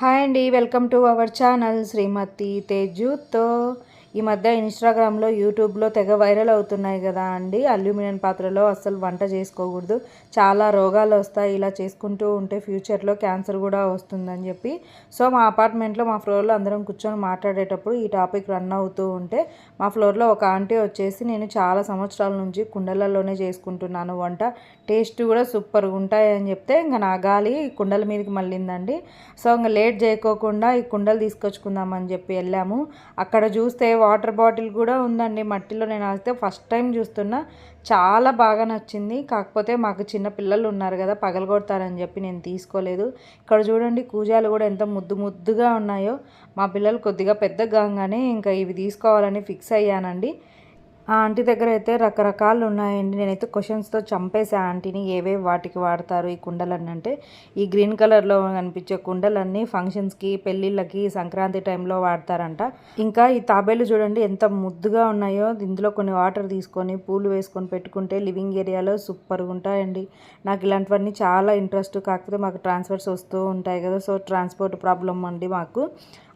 Hi అండి welcome to our channel Shrimati తేజుతో. ఈ మధ్య ఇన్స్టాగ్రామ్లో యూట్యూబ్లో తెగ వైరల్ అవుతున్నాయి కదా అండి. అల్యూమినియం పాత్రలో అస్సలు వంట చేసుకోకూడదు. చాలా రోగాలు వస్తాయి. ఇలా చేసుకుంటూ ఉంటే ఫ్యూచర్లో క్యాన్సర్ కూడా వస్తుందని చెప్పి. సో మా అపార్ట్మెంట్లో మా ఫ్లోర్లో అందరం కూర్చొని మాట్లాడేటప్పుడు ఈ టాపిక్ రన్ అవుతూ ఉంటే మా ఫ్లోర్లో ఒక ఆంటీ వచ్చేసి నేను చాలా సంవత్సరాల నుంచి కుండలలోనే చేసుకుంటున్నాను వంట. టేస్ట్ కూడా సూపర్గా ఉంటాయని చెప్తే ఇంకా నా గాలి కుండల మీదకి మళ్ళిందండి. సో ఇంకా లేట్ చేయకోకుండా ఈ కుండలు తీసుకొచ్చుకుందామని చెప్పి వెళ్ళాము. అక్కడ చూస్తే వాటర్ బాటిల్ కూడా ఉందండి మట్టిలో. నేను అయితే ఫస్ట్ టైం చూస్తున్నా. చాలా బాగా నచ్చింది. కాకపోతే మాకు చిన్న పిల్లలు ఉన్నారు కదా పగలగొడతారని చెప్పి నేను తీసుకోలేదు. ఇక్కడ చూడండి కూజాలు కూడా ఎంత ముద్దు ముద్దుగా ఉన్నాయో. మా పిల్లలు కొద్దిగా పెద్ద కాగానే ఇంకా ఇవి తీసుకోవాలని ఫిక్స్ అయ్యానండి. ఆ ఆంటీ దగ్గర అయితే రకరకాలు ఉన్నాయండి. నేనైతే క్వశ్చన్స్తో చంపేసే ఆంటీని. ఏవే వాటికి వాడతారు ఈ కుండలన్నీ అంటే ఈ గ్రీన్ కలర్లో కనిపించే కుండలన్నీ ఫంక్షన్స్కి పెళ్ళిళ్ళకి సంక్రాంతి టైంలో వాడతారంట. ఇంకా ఈ తాబేలు చూడండి ఎంత ముద్దుగా ఉన్నాయో. ఇందులో కొన్ని వాటర్ తీసుకొని పూలు వేసుకొని పెట్టుకుంటే లివింగ్ ఏరియాలో సూపర్గా ఉంటాయండి. నాకు ఇలాంటివన్నీ చాలా ఇంట్రెస్ట్ కాకపోతే మాకు ట్రాన్స్ఫర్స్ వస్తూ ఉంటాయి కదా. సో ట్రాన్స్పోర్ట్ ప్రాబ్లం అండి మాకు.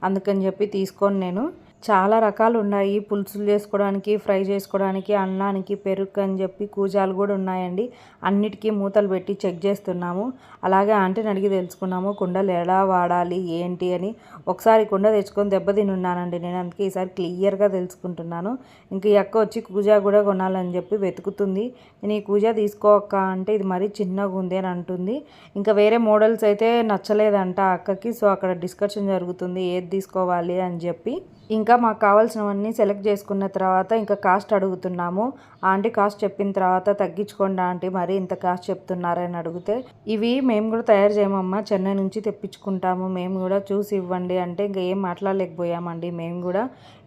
అందుకని చెప్పి తీసుకొని నేను చాలా రకాలు ఉన్నాయి పులుసులు చేసుకోవడానికి ఫ్రై చేసుకోవడానికి అన్నానికి పెరుగు అని చెప్పి కూజాలు కూడా ఉన్నాయండి. అన్నిటికీ మూతలు పెట్టి చెక్ చేస్తున్నాము. అలాగే ఆంటీని అడిగి తెలుసుకున్నాము కుండలు ఎలా వాడాలి? ఏంటి? అని. ఒకసారి కుండ తెచ్చుకొని దెబ్బతిని ఉన్నానండి నేను అందుకే ఈసారి క్లియర్గా తెలుసుకుంటున్నాను. ఇంక ఈ అక్క వచ్చి కూజా కూడా కొనాలని చెప్పి వెతుకుతుంది. నేను ఈ కూజా తీసుకోక అంటే ఇది మరీ చిన్నగా ఉంది అని అంటుంది. ఇంకా వేరే మోడల్స్ అయితే నచ్చలేదంట అక్కకి. సో అక్కడ డిస్కషన్ జరుగుతుంది ఏది తీసుకోవాలి అని చెప్పి. ఇంకా ఇంకా మాకు కావాల్సినవన్నీ సెలెక్ట్ చేసుకున్న తర్వాత ఇంకా కాస్ట్ అడుగుతున్నాము. ఆంటీ కాస్ట్ చెప్పిన తర్వాత తగ్గించుకోండి ఆంటీ మరి ఇంత కాస్ట్ చెప్తున్నారని అడిగితే ఇవి మేము కూడా తయారు చేయమమ్మా చెన్నై నుంచి తెప్పించుకుంటాము మేము కూడా చూసి ఇవ్వండి అంటే ఇంకా ఏం మాట్లాడలేకపోయామండి మేము కూడా.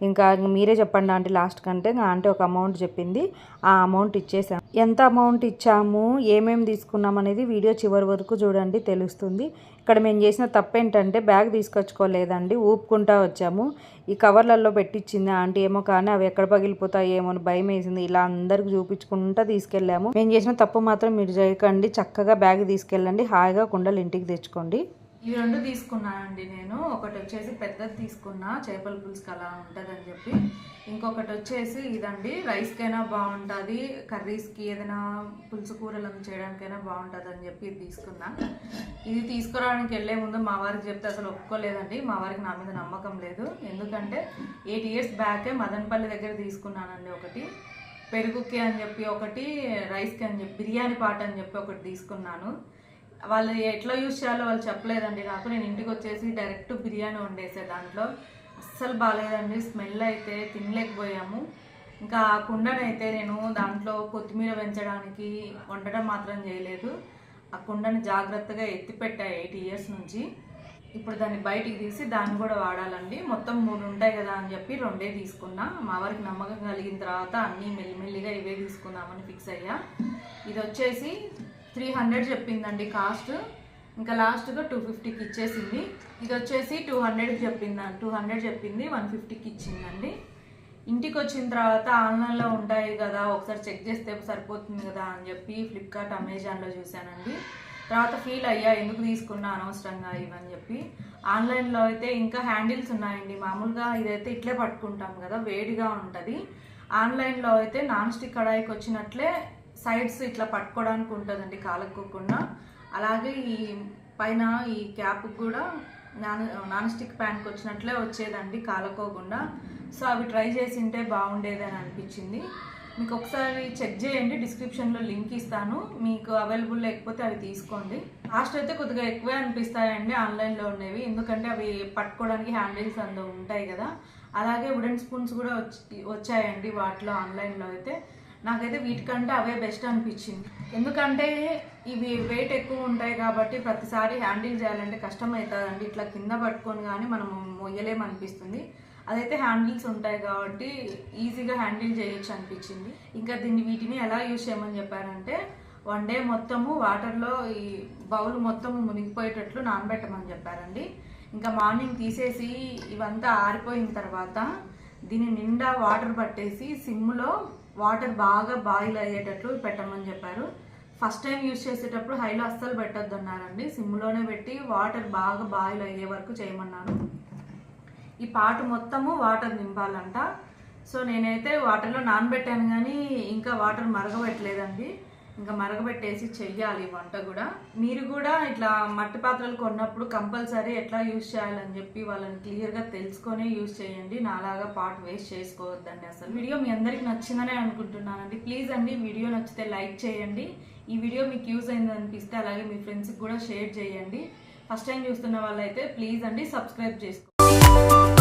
ఇంకా మీరే చెప్పండి ఆంటీ లాస్ట్ కంటే ఇంకా ఆంటీ ఒక అమౌంట్ చెప్పింది ఆ అమౌంట్ ఇచ్చేసాం. ఎంత అమౌంట్ ఇచ్చాము ఏమేమి తీసుకున్నాం అనేది వీడియో చివరి వరకు చూడండి తెలుస్తుంది. ఇక్కడ మేము చేసిన తప్పు ఏంటంటే బ్యాగ్ తీసుకొచ్చుకోలేదండి ఊపుకుంటా వచ్చాము. ఈ కవర్లలో పెట్టించింది ఆంటీ ఏమో కానీ అవి ఎక్కడ పగిలిపోతాయి ఏమో అని భయం వేసింది. ఇలా అందరికి చూపించుకుంటా తీసుకెళ్ళాము. మేము చేసిన తప్పు మాత్రం మీరు చేయకండి చక్కగా బ్యాగ్ తీసుకెళ్ళండి హాయిగా కుండలు ఇంటికి తెచ్చుకోండి. ఈ రెండు తీసుకున్నానండి నేను. ఒకటి వచ్చేసి పెద్దది తీసుకున్నా చేపల పులుసుకి అలా ఉంటుందని చెప్పి. ఇంకొకటి వచ్చేసి ఇదండి రైస్కైనా బాగుంటుంది కర్రీస్కి ఏదైనా పులుసు కూరలు చేయడానికైనా బాగుంటుంది అని చెప్పి ఇది తీసుకున్నా. ఇది తీసుకురావడానికి వెళ్ళే ముందు మా వారికి చెప్తే అసలు ఒప్పుకోలేదండి. మా వారికి నా మీద నమ్మకం లేదు. ఎందుకంటే ఎయిట్ ఇయర్స్ బ్యాకే మదనపల్లి దగ్గర తీసుకున్నానండి ఒకటి. పెరుగుకి అని చెప్పి ఒకటి రైస్కి అని చెప్పి బిర్యానీ పాట అని చెప్పి ఒకటి తీసుకున్నాను. వాళ్ళు ఎట్లా యూజ్ చేయాలో వాళ్ళు చెప్పలేదండి. నాకు నేను ఇంటికి వచ్చేసి డైరెక్ట్ బిర్యానీ వండేసే దాంట్లో. అస్సలు బాగాలేదండి స్మెల్ అయితే తినలేకపోయాము. ఇంకా ఆ కుండనైతే నేను దాంట్లో కొత్తిమీర పెంచడానికి వండడం మాత్రం చేయలేదు. ఆ కుండని జాగ్రత్తగా ఎత్తిపెట్టా ఎయిట్ ఇయర్స్ నుంచి. ఇప్పుడు దాన్ని బయటికి తీసి దాన్ని కూడా వాడాలండి. మొత్తం మూడు ఉంటాయి కదా అని చెప్పి రెండే తీసుకున్నా. మా వారికి నమ్మకం కలిగిన తర్వాత అన్నీ మెల్లిమెల్లిగా ఇవే తీసుకుందామని ఫిక్స్ అయ్యా. ఇది వచ్చేసి త్రీ హండ్రెడ్ చెప్పిందండి కాస్ట్. ఇంకా లాస్ట్గా టూ ఫిఫ్టీకి ఇచ్చేసింది. ఇది వచ్చేసి టూ హండ్రెడ్కి చెప్పింది టూ హండ్రెడ్ చెప్పింది వన్ ఫిఫ్టీకి ఇచ్చిందండి. ఇంటికి వచ్చిన తర్వాత ఆన్లైన్లో ఉంటాయి కదా ఒకసారి చెక్ చేస్తే సరిపోతుంది కదా అని చెప్పి ఫ్లిప్కార్ట్ అమెజాన్లో చూశానండి. తర్వాత ఫీల్ అయ్యా ఎందుకు తీసుకున్నా అనవసరంగా ఇవని చెప్పి. ఆన్లైన్లో అయితే ఇంకా హ్యాండిల్స్ ఉన్నాయండి. మామూలుగా ఇదైతే ఇట్లే పట్టుకుంటాం కదా వేడిగా ఉంటుంది. ఆన్లైన్లో అయితే నాన్ స్టిక్ కడాయికి వచ్చినట్లే సైడ్స్ ఇట్లా పట్టుకోవడానికి ఉంటుందండి కాలక్కోకుండా. అలాగే ఈ పైన ఈ క్యాప్ కూడా నాన్ నాన్ స్టిక్ ప్యాన్కి వచ్చినట్లే వచ్చేదండి కాలకోకుండా సో అవి ట్రై చేసి ఉంటే బాగుండేదని అనిపించింది. మీకు ఒకసారి చెక్ చేయండి డిస్క్రిప్షన్లో లింక్ ఇస్తాను. మీకు అవైలబుల్ లేకపోతే అవి తీసుకోండి. కాస్ట్ అయితే కొద్దిగా ఎక్కువే అనిపిస్తాయండి ఆన్లైన్లో ఉండేవి ఎందుకంటే అవి పట్టుకోవడానికి హ్యాండిల్స్ అందులో ఉంటాయి కదా. అలాగే వుడెన్ స్పూన్స్ కూడా వచ్చి వచ్చాయండి వాటిలో ఆన్లైన్లో అయితే. నాకైతే వీటికంటే అవే బెస్ట్ అనిపించింది. ఎందుకంటే ఇవి వెయిట్ ఎక్కువ ఉంటాయి కాబట్టి ప్రతిసారి హ్యాండిల్ చేయాలంటే కష్టం అవుతుందండి ఇట్లా కింద పట్టుకొని కానీ మనం మొయ్యలేమనిపిస్తుంది అదైతే హ్యాండిల్స్ ఉంటాయి కాబట్టి ఈజీగా హ్యాండిల్ చేయొచ్చు అనిపించింది. ఇంకా దీన్ని వీటిని ఎలా యూజ్ చేయమని చెప్పారంటే వన్ డే మొత్తము వాటర్లో ఈ బౌల్ మొత్తం మునిగిపోయేటట్లు నానబెట్టమని చెప్పారండి. ఇంకా మార్నింగ్ తీసేసి ఇవంతా ఆరిపోయిన తర్వాత దీని నిండా వాటర్ పట్టేసి సిమ్లో వాటర్ బాగా బాయిల్ అయ్యేటట్లు పెట్టమని చెప్పారు. ఫస్ట్ టైం యూజ్ చేసేటప్పుడు హైలో అస్సలు పెట్టద్దు అన్నారండి సిమ్లోనే పెట్టి వాటర్ బాగా బాయిల్ అయ్యే వరకు చేయమన్నారు. ఈ పాటు మొత్తము వాటర్ నింపాలంట. సో నేనైతే వాటర్లో నానబెట్టాను కానీ ఇంకా వాటర్ మరగబెట్టలేదండి. ఇంకా మరగబెట్టేసి చెయ్యాలి వంట కూడా. మీరు కూడా ఇట్లా మట్టి పాత్రలు కొన్నప్పుడు కంపల్సరీ ఎట్లా యూజ్ చేయాలని చెప్పి వాళ్ళని క్లియర్గా తెలుసుకొని యూజ్ చేయండి. నాలాగా పాట్ వేస్ట్ చేసుకోవద్దండి అసలు. వీడియో మీ అందరికి నచ్చిందనే అనుకుంటున్నానండి. ప్లీజ్ అండి వీడియో నచ్చితే లైక్ చేయండి. ఈ వీడియో మీకు యూజ్ అయింది అనిపిస్తే అలాగే మీ ఫ్రెండ్స్కి కూడా షేర్ చేయండి. ఫస్ట్ టైం చూస్తున్న వాళ్ళైతే ప్లీజ్ అండి సబ్స్క్రైబ్ చేసుకోండి